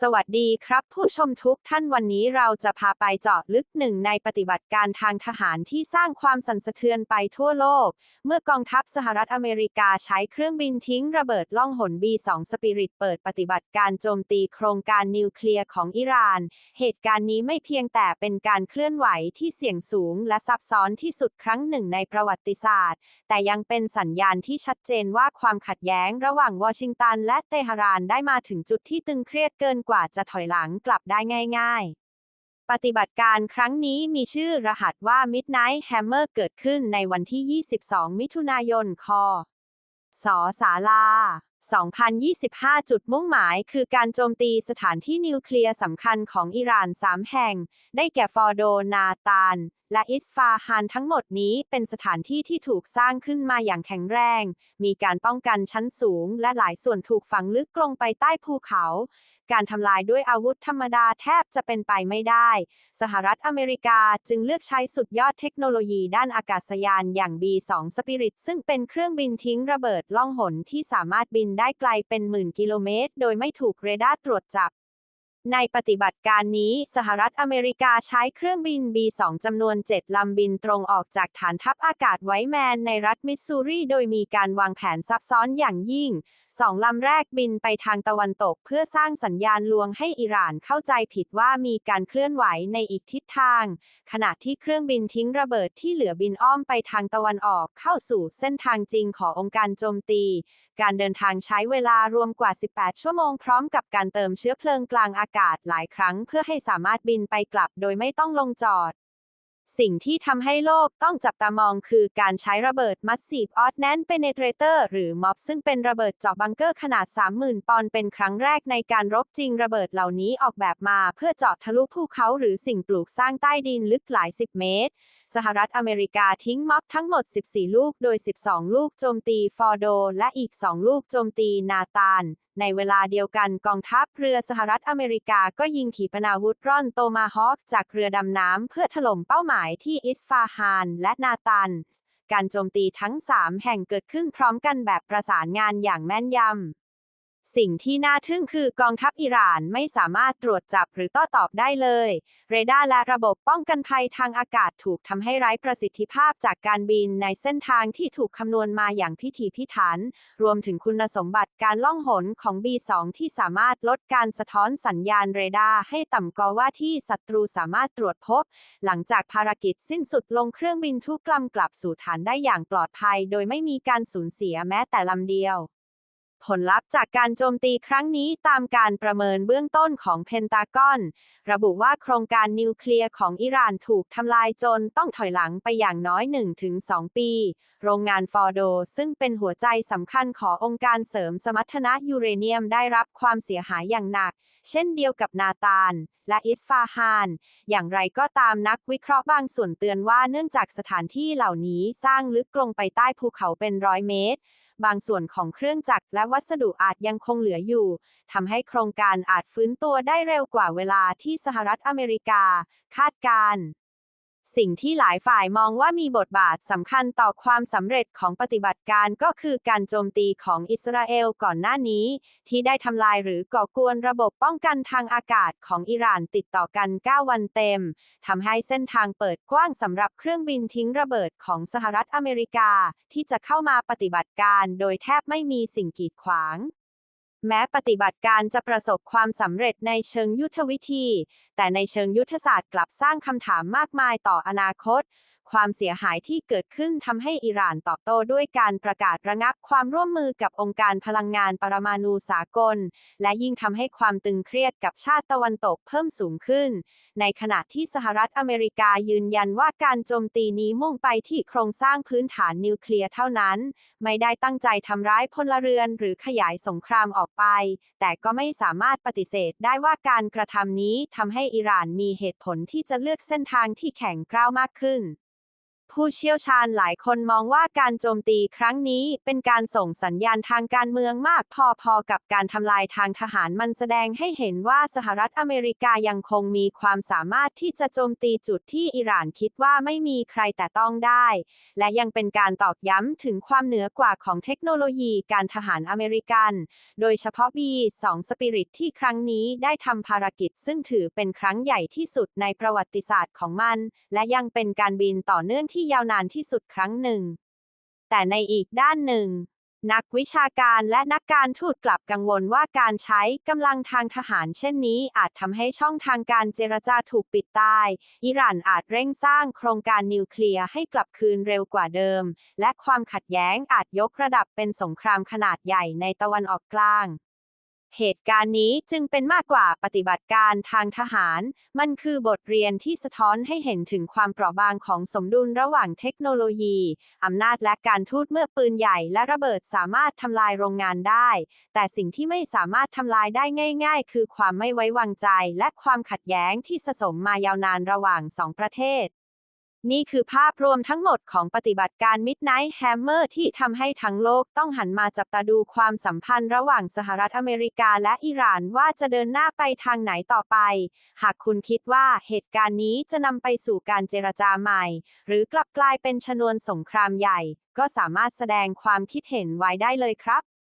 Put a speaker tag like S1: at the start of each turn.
S1: สวัสดีครับผู้ชมทุกท่านวันนี้เราจะพาไปเจาะลึกหนึ่งในปฏิบัติการทางทหารที่สร้างความสั่นสะเทือนไปทั่วโลก เมื่อกองทัพสหรัฐอเมริกาใช้เครื่องบินทิ้งระเบิดล่องหน B-2 สปิริตเปิดปฏิบัติการโจมตีโครงการนิวเคลียร์ของอิหร่าน เหตุการณ์นี้ไม่เพียงแต่เป็นการเคลื่อนไหวที่เสี่ยงสูง และซับซ้อนที่สุดครั้งหนึ่งในประวัติศาสตร์ แต่ยังเป็นสัญญาณที่ชัดเจนว่าความขัดแย้ง ระหว่างวอชิงตันและเตหะรานได้มาถึงจุดที่ตึงเครียดเกินกว่าจะถอยหลังกลับได้ง่ายๆ ปฏิบัติการครั้งนี้มีชื่อรหัสว่า Midnight Hammer เกิดขึ้นในวันที่ 22 มิถุนายน คศศาลา 2025 จุดมุ่งหมายคือการโจมตีสถานที่นิวเคลียร์สำคัญของอิหร่าน 3 แห่ง ได้แก่ฟอร์โดนาตาน และอิสฟาฮานทั้งหมดนี้เป็นสถานที่ที่ถูกสร้างขึ้นมาอย่างแข็งแรง มีการป้องกันชั้นสูง และหลายส่วนถูกฝังลึกลงไปใต้ภูเขา การทำลายด้วยอาวุธธรรมดาแทบจะเป็นไปไม่ได้ สหรัฐอเมริกาจึงเลือกใช้สุดยอดเทคโนโลยีด้านอากาศยานอย่าง B-2 Spirit ซึ่งเป็นเครื่องบินทิ้งระเบิดล่องหนที่สามารถบินได้ไกลเป็นหมื่นกิโลเมตร โดยไม่ถูกเรดาร์ตรวจจับ ในปฏิบัติการนี้ สหรัฐอเมริกาใช้เครื่องบิน B-2 จำนวน 7 ลำบินตรงออกจากฐานทัพอากาศไวแมนในรัฐมิสซูรีโดยมีการวางแผนซับซ้อนอย่างยิ่ง สองลำแรกบินไปทางตะวันตกเพื่อสร้างสัญญาณลวงให้อิหร่านเข้าใจผิดว่ามีการเคลื่อนไหวในอีกทิศทาง ขณะที่เครื่องบินทิ้งระเบิดที่เหลือบินอ้อมไปทางตะวันออกเข้าสู่เส้นทางจริงขององค์การโจมตี การเดินทางใช้เวลารวมกว่า 18 ชั่วโมงพร้อมกับการเติมเชื้อเพลิงกลางอากาศหลายครั้งเพื่อให้สามารถบินไปกลับโดยไม่ต้องลงจอด สิ่งที่ทำให้โลกต้องจับตามองคือการใช้ระเบิด Massive Ordnance Penetrator หรือ MOP ซึ่งเป็นระเบิดเจาะบังเกอร์ขนาด 30,000 ปอนด์เป็นครั้งแรกในการรบจริงระเบิดเหล่านี้ออกแบบมาเพื่อเจาะทะลุภูเขาหรือสิ่งปลูกสร้างใต้ดินลึกหลายสิบเมตร สหรัฐอเมริกาทิ้งม็อบทั้งหมด 14 ลูก โดย 12 ลูกโจมตีฟอร์โด และอีก 2 ลูกโจมตีนาตาน ในเวลาเดียวกันกองทัพเรือสหรัฐอเมริกาก็ยิงขีปนาวุธร่อนโตมาฮอคจากเรือดำน้ำเพื่อถล่มเป้าหมายที่อิสฟาฮานและนาตันการโจมตีทั้ง 3 แห่งเกิดขึ้นพร้อมกันแบบประสานงานอย่างแม่นยำ สิ่งที่น่าทึ่งคือกองทัพอิหร่านไม่สามารถตรวจจับหรือต้ตอบได้เลย เรดาร์และระบบป้องกันภัยทางอากาศถูกทำให้ไร้ประสิทธิภาพจากการบินในเส้นทางที่ถูกคำนวณมาอย่างพิถีพิถัน รวมถึงคุณสมบัติการล่องหนของ B2 ที่สามารถลดการสะท้อนสัญญาณเรดาร์ให้ต่ำกว่าว่าที่ศัตรูสามารถตรวจพบ หลังจากภารกิจสิ้นสุดลงเครื่องบินทุกลำกลับสู่ฐานได้อย่างปลอดภัย โดยไม่มีการสูญเสียแม้แต่ลำเดียว ผลลัพธ์จากการโจมตีครั้งนี้ตามการประเมินเบื้องต้นของเพนตากอน ระบุว่าโครงการนิวเคลียร์ของอิหร่านถูกทำลายจนต้องถอยหลังไปอย่างน้อย 1-2 ปี โรงงานฟอร์โด ซึ่งเป็นหัวใจสำคัญขององค์การเสริมสมรรถนะยูเรเนียมได้รับความเสียหายอย่างหนัก เช่นเดียวกับนาตานและอิสฟาฮาน อย่างไรก็ตามนักวิเคราะห์บางส่วนเตือนว่าเนื่องจากสถานที่เหล่านี้สร้างลึกลงไปใต้ภูเขาเป็นร้อยเมตร บางส่วนของเครื่องจักรและวัสดุอาจยังคงเหลืออยู่ทำให้โครงการอาจฟื้นตัวได้เร็วกว่าเวลาที่สหรัฐอเมริกา คาดการณ์ สิ่งที่หลายฝ่ายมองว่ามีบทบาทสำคัญต่อความสำเร็จของปฏิบัติการก็คือการโจมตีของอิสราเอลก่อนหน้านี้ ที่ได้ทำลายหรือก่อกวนระบบป้องกันทางอากาศของอิหร่านติดต่อกัน 9 วันเต็มทำให้เส้นทางเปิดกว้างสำหรับเครื่องบินทิ้งระเบิดของสหรัฐอเมริกา ที่จะเข้ามาปฏิบัติการโดยแทบไม่มีสิ่งกีดขวาง แม้ปฏิบัติการจะประสบความสำเร็จในเชิงยุทธวิธี แต่ในเชิงยุทธศาสตร์กลับสร้างคำถามมากมายต่ออนาคต ความเสียหายที่เกิดขึ้นทำให้อิหร่านตอบโต้ด้วยการประกาศระงับความร่วมมือกับองค์การพลังงานปรมาณูสากล และยิ่งทำให้ความตึงเครียดกับชาติตะวันตกเพิ่มสูงขึ้น ในขณะที่สหรัฐอเมริกายืนยันว่าการโจมตีนี้มุ่งไปที่โครงสร้างพื้นฐานนิวเคลียร์เท่านั้น ไม่ได้ตั้งใจทำร้ายพลเรือนหรือขยายสงครามออกไป แต่ก็ไม่สามารถปฏิเสธได้ว่าการกระทำนี้ทำให้อิหร่านมีเหตุผลที่จะเลือกเส้นทางที่แข็งกร้าวมากขึ้น ผู้เชี่ยวชาญหลายคนมองว่าการโจมตีครั้งนี้เป็นการส่งสัญญาณทางการเมืองมากพอๆกับการทำลายทางทหารมันแสดงให้เห็นว่าสหรัฐอเมริกายังคงมีความสามารถที่จะโจมตีจุดที่อิหร่านคิดว่าไม่มีใครแต่ต้องได้ และยังเป็นการตอกย้ำถึงความเหนือกว่าของเทคโนโลยีการทหารอเมริกัน โดยเฉพาะ B2 Spirit ที่ครั้งนี้ได้ทำภารกิจซึ่งถือเป็นครั้งใหญ่ที่สุดในประวัติศาสตร์ของมัน และยังเป็นการบินต่อเนื่องที่ยาวนานที่สุดครั้งหนึ่ง แต่ในอีกด้านหนึ่ง นักวิชาการและนักการทูตกลับกังวลว่าการใช้กำลังทางทหารเช่นนี้อาจทำให้ช่องทางการเจรจาถูกปิดตาย อิหร่านอาจเร่งสร้างโครงการนิวเคลียร์ให้กลับคืนเร็วกว่าเดิม และความขัดแย้งอาจยกระดับเป็นสงครามขนาดใหญ่ในตะวันออกกลาง เหตุการณ์นี้จึงเป็นมากกว่าปฏิบัติการทางทหาร มันคือบทเรียนที่สะท้อนให้เห็นถึงความเปราะบางของสมดุลระหว่างเทคโนโลยี อำนาจและการทูตเมื่อปืนใหญ่และระเบิดสามารถทำลายโรงงานได้ แต่สิ่งที่ไม่สามารถทำลายได้ง่าย ๆ คือความไม่ไว้วางใจ และความขัดแย้งที่สะสมมายาวนานระหว่างสองประเทศ นี่คือภาพรวมทั้งหมดของปฏิบัติการ Midnight Hammer ที่ทำให้ทั้งโลกต้องหันมาจับตาดูความสัมพันธ์ระหว่างสหรัฐอเมริกาและอิหร่านว่าจะเดินหน้าไปทางไหนต่อไป หากคุณคิดว่าเหตุการณ์นี้จะนำไปสู่การเจรจาใหม่ หรือกลับกลายเป็นชนวนสงครามใหญ่ ก็สามารถแสดงความคิดเห็นไว้ได้เลยครับ